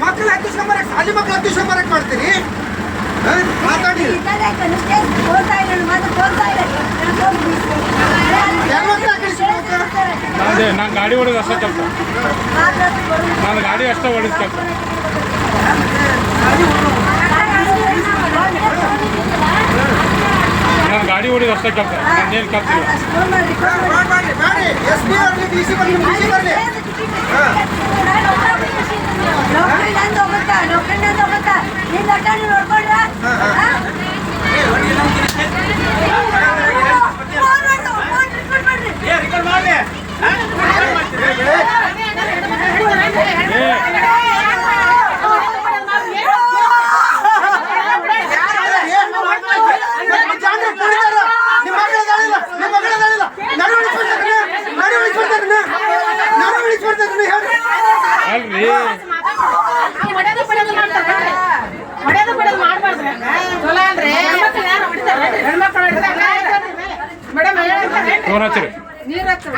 ಮಕ್ಕಳ ಹತ್ತು ಸಂಬರಕ್ಕೆ ಸಾಲಿ ಮಕ್ಕಳು ಹತ್ತು ಸಂಬರಕ್ಕೆ ಮಾಡ್ತೀರಿ ಅದೇ ನಾನು ಗಾಡಿ ಹೊಡೆದು ಅಷ್ಟೇ ಕೆಲಸ. ನಾನು ಗಾಡಿ ಅಷ್ಟೇ ಹೊಡೆದ ಕೆಲಸ. ನಾನು ಗಾಡಿ ಹೊಡೆದು ಅಷ್ಟೇ ಕೆಲಸ. ನಾನೇನು ಕೆಲಸ ಇಲ್ಲ. ಅಲ್ರಿ ಹೊಡೆದು ಬಿಡೋದು ಮಾಡ್ತಾರೆ ಹೊಡೆದು ಬಿಡೋದು ಮಾಡಬಾರ್ದು ಚಲೋ ಅಲ್ರಿ ಹೆಣ್ಮಕ್ಳು ಹೊಡಿತಾರೆ ಮೇಡಮ್ ನೀರು ಹಚ್ಚಿ ನೀರು ಹಚ್ಚಿ